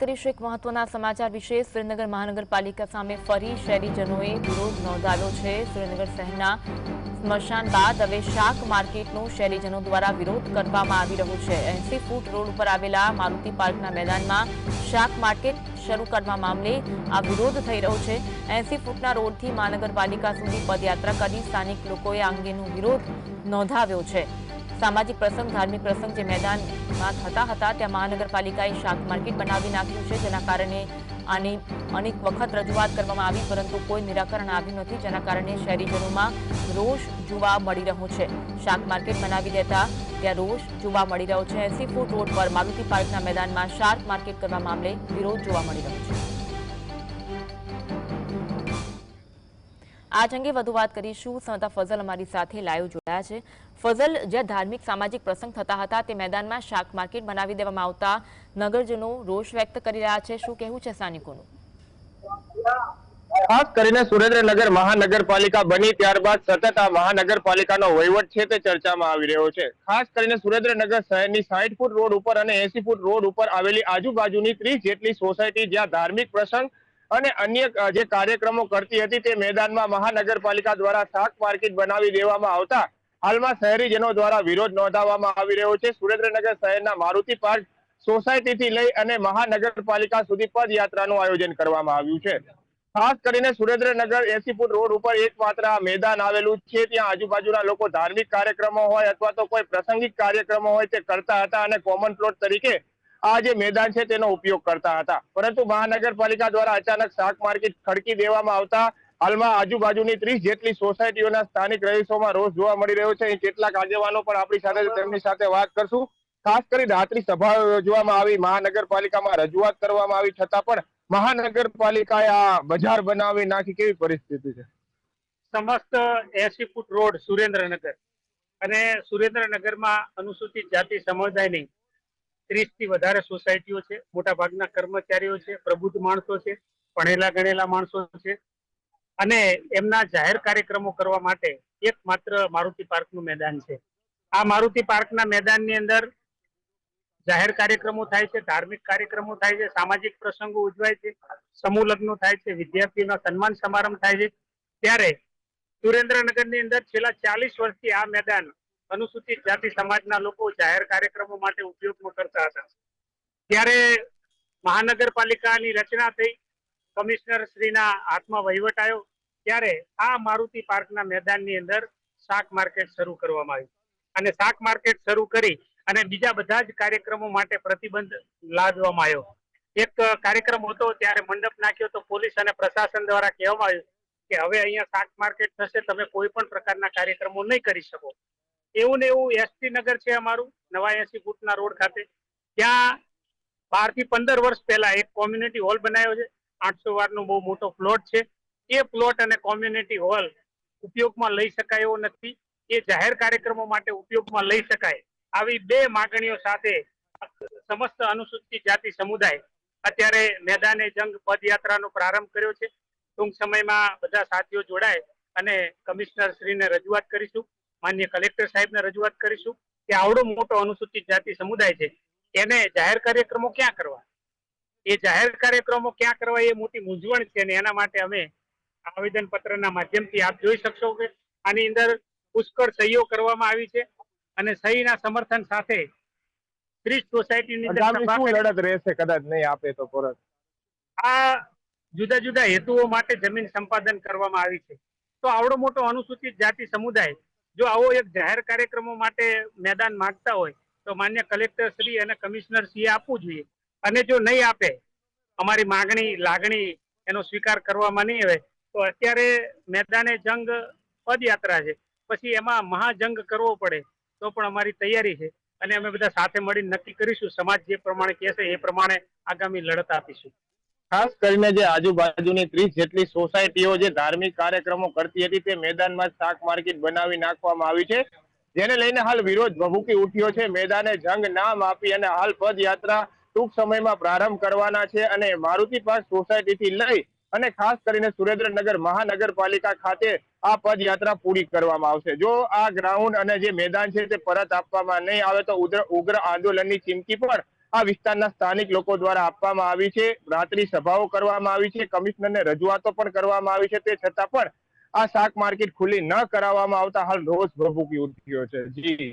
કરીશું એક મહત્વના સમાચાર વિશે. સુરેન્દ્રનગર મહાનગરપાલિકા સામે ફરી શહેરીજનોએ વિરોધ નોંધાવ્યો છે. સુરેન્દ્રનગર શહેરના સ્મશાન બાદ હવે શાક માર્કેટનો શહેરીજનો દ્વારા વિરોધ કરવામાં આવી રહ્યો છે. એસી ફૂટ રોડ ઉપર આવેલા મારુતિ પાર્કના મેદાનમાં શાક માર્કેટ શરૂ કરવા મામલે આ વિરોધ થઈ રહ્યો છે. એસી ફૂટના રોડથી મહાનગરપાલિકા સુધી પદયાત્રા કરી સ્થાનિક લોકોએ આ અંગેનો વિરોધ નોંધાવ્યો છે. સામાજિક પ્રસંગ, ધાર્મિક પ્રસંગ જે મેદાનમાં થતા હતા, ત્યાં મહાનગરપાલિકાએ શાક માર્કેટ બનાવી નાખ્યું છે, જેના કારણે આની અનેક વખત રજૂઆત કરવામાં આવી, પરંતુ કોઈ નિરાકરણ આવ્યું નથી, જેના કારણે શહેરીજનોમાં રોષ જોવા મળી રહ્યો છે. શાક માર્કેટ બનાવી દેતા ત્યાં રોષ જોવા મળી રહ્યો છે. એસી ફૂટ રોડ પર મારુતિ પાર્કના મેદાનમાં શાક માર્કેટ કરવા મામલે વિરોધ જોવા મળી રહ્યો છે. આજ અંગે વધુ વાત કરીશું. સંતા ફઝલ અમારી સાથે લાઈવ જોડાયા છે. ફઝલ જે ધાર્મિક સામાજિક પ્રસંગ થતા હતા, તે મેદાનમાં શાક માર્કેટ બનાવી દેવામાં આવતા નગરજનો રોષ વ્યક્ત કરી રહ્યા છે. શું કહેવું છે સ્થાનિકોનું? ખાસ કરીને સુરેન્દ્રનગર મહાનગરપાલિકા બની ત્યારબાદ સતત આ મહાનગરપાલિકાનો વહીવટ છે તે ચર્ચામાં આવી રહ્યો છે. ખાસ કરીને સુરેન્દ્રનગર શહેરની સાઠ ફૂટ રોડ ઉપર અને એસી ફૂટ રોડ ઉપર આવેલી આજુબાજુની ત્રીસ જેટલી સોસાયટી જ્યાં ધાર્મિક પ્રસંગ અને અન્ય જે કાર્યક્રમો કરતી હતી તે મેદાનમાં મહાનગરપાલિકા દ્વારા શાક માર્કેટ બનાવી દેવામાં આવતા. હાલમાં શહેરીજનો દ્વારા વિરોધ નોંધાવવામાં આવી રહ્યો છે. સુરેન્દ્રનગર શહેરના મારુતિ પાર્ક સોસાયટીથી લઈ અને મહાનગરપાલિકા સુધી પદયાત્રાનું આયોજન કરવામાં આવ્યું છે. ખાસ કરીને સુરેન્દ્રનગર એસી ફૂટ રોડ ઉપર એકમાત્ર આ મેદાન આવેલું છે. ત્યાં આજુબાજુના લોકો ધાર્મિક કાર્યક્રમો હોય અથવા તો કોઈ પ્રસંગિક કાર્યક્રમો હોય તે કરતા હતા અને કોમન પ્લોટ તરીકે આ જે મેદાન છે તેનો ઉપયોગ કરતા હતા. પરંતુ મહાનગરપાલિકા દ્વારા અચાનક શાક માર્કેટ ખડકી દેવામાં આવતા હાલમાં આજુબાજુની ત્રીસ જેટલી સોસાયટીઓના સ્થાનિક રહીશોમાં રોષ જોવા મળી રહ્યો છે. કેટલાક આગેવાનો પણ આપણી સાથે તેમની સાથે વાત કરશું. ખાસ કરી રાત્રિ સભા યોજવામાં આવી, મહાનગરપાલિકામાં રજૂઆત કરવામાં આવી, છતાં પણ મહાનગરપાલિકાએ આ બજાર બનાવી નાખી. કેવી પરિસ્થિતિ છે? સમસ્ત એસી ફૂટ રોડ સુરેન્દ્રનગર. અને સુરેન્દ્રનગરમાં અનુસૂચિત જાતિ સમુદાયની ત્રીસથી વધારે સોસાયટીઓ છે મોટા ભાગના કર્મચારીઓ છે, પ્રબુદ્ધ માણસો છે, ભણેલા ગણેલા માણસો છે. અને એમના જાહેર કાર્યક્રમો કરવા માટે એકમાત્ર મારુતિ પાર્કનું મેદાન છે. આ મારુતિ પાર્કના મેદાનની અંદર જાહેર કાર્યક્રમો થાય છે, ધાર્મિક કાર્યક્રમો થાય છે, સામાજિક પ્રસંગો ઉજવાય છે, સમૂહ લગ્નો થાય છે, વિદ્યાર્થીઓના સન્માન સમારંભ થાય છે. ત્યારે સુરેન્દ્રનગરની અંદર છેલ્લા ચાલીસ વર્ષથી આ મેદાન અનુસૂચિત જાતિ સમાજના લોકો જાહેર કાર્યક્રમો માટે ઉપયોગમાં કરતા હતા. ત્યારે મહાનગરપાલિકાની રચના થઈ, કમિશનર શ્રીના હાથમાં વહીવટ આવ્યો. ત્યારે આ મારુતિ પાર્કના મેદાનની અંદર શાક માર્કેટ શરૂ કરવામાં આવ્યું. અને શાક માર્કેટ શરૂ કરી અને બીજા બધા જ કાર્યક્રમો માટે પ્રતિબંધ લાદવામાં આવ્યો. એક કાર્યક્રમ હતો, ત્યારે મંડપ નાખ્યો તો પોલીસ અને પ્રશાસન દ્વારા કહેવામાં આવ્યું કે હવે અહીંયા શાક માર્કેટ થશે, તમે કોઈ પણ પ્રકારના કાર્યક્રમો નહીં કરી શકો. એવું ને એવું એસટી નગર છે અમારું નવા એસી ફૂટના રોડ ખાતે. ત્યાં બારથી પંદર વર્ષ પહેલા એક કોમ્યુનિટી હોલ બનાવ્યો છે. આઠસો વારનો બહુ મોટો પ્લોટ છે. એ પ્લોટ અને કોમ્યુનિટી હોલ ઉપયોગમાં લઈ શકાય એવો નથી. એ જાહેર કાર્યક્રમો માટે ઉપયોગમાં લઈ શકાય. આવી બે માગણીઓ સાથે સમસ્ત અનુસૂચિત જાતિ સમુદાય અત્યારે મેદાને જંગ પદયાત્રાનો પ્રારંભ કર્યો છે. ટૂંક સમયમાં બધા સાથીઓ જોડાય અને કમિશનર શ્રીને રજૂઆત કરીશું. માન્ય કલેક્ટર સાહેબને રજૂઆત કરીશું કે આવડો મોટો અનુસૂચિત જાતિ સમુદાય છે એને જાહેર કાર્યક્રમો ક્યાં કરવા? એ જાહેર કાર્યક્રમો ક્યાં કરવા એ મોટી મૂંઝવણ છે અને એના માટે અમે આવેદન પત્રના માધ્યમથી આપ જોઈ શકશો કે આની અંદર પુષ્કળ સહીઓ કરવામાં આવી છે અને સહીના સમર્થન સાથે ત્રીસ સોસાયટીની લડત રહેશે કદાચ નહીં આપે તો પરત? આ જુદા જુદા હેતુઓ માટે જમીન સંપાદન કરવામાં આવી છે. તો આવડો મોટો અનુસૂચિત જાતિ સમુદાય જો આવો એક જાહેર કાર્યક્રમો માટે મેદાન માંગતા હોય, તો માન્ય કલેક્ટર શ્રી અને કમિશનર શ્રીએ આપવું જોઈએ. અને જો નહીં આપે, અમારી માગણી, લાગણી એનો સ્વીકાર કરવામાં નહીં આવે, તો અત્યારે મેદાને જંગ પદયાત્રા છે. પછી એમાં મહાજંગ કરવો પડે, તો પણ અમારી તૈયારી છે. અને અમે બધા સાથે મળીને નક્કી કરીશું, સમાજ જે પ્રમાણે કહેશે એ પ્રમાણે આગામી લડત આપીશું. ખાસ કરીને જે આજુબાજુની ત્રીસ જેટલી સોસાયટીઓ જે ધાર્મિક કાર્યક્રમો કરતી હતી તે મેદાનમાં શાક માર્કેટ બનાવી નાખવામાં આવી છે. જેને લઈને હાલ વિરોધ ભભૂકી ઉઠ્યો છે. મેદાને જંગ નામ આપી અને હાલ પદયાત્રા ટૂંક સમયમાં પ્રારંભ કરવાના છે અને મારુતિ પાર્ક સોસાયટીથી લઈ અને ખાસ કરીને સુરેન્દ્રનગર મહાનગરપાલિકા ખાતે આ પદયાત્રા પૂરી કરવામાં આવશે. જો આ ગ્રાઉન્ડ અને જે મેદાન છે તે પરત આપવામાં નહીં આવે તો ઉગ્ર આંદોલનની ચીમકી પણ આ વિસ્તારના સ્થાનિક લોકો દ્વારા આપવામાં આવી છે. રાત્રિ સભાઓ કરવામાં આવી છે. કમિશનરને રજૂઆતો પણ કરવામાં આવી છે. તે છતાં પણ આ શાક માર્કેટ ખુલ્લી ન કરાવવામાં આવતા હાલ રોષ ભભૂકી ઉઠ્યો છે. જી.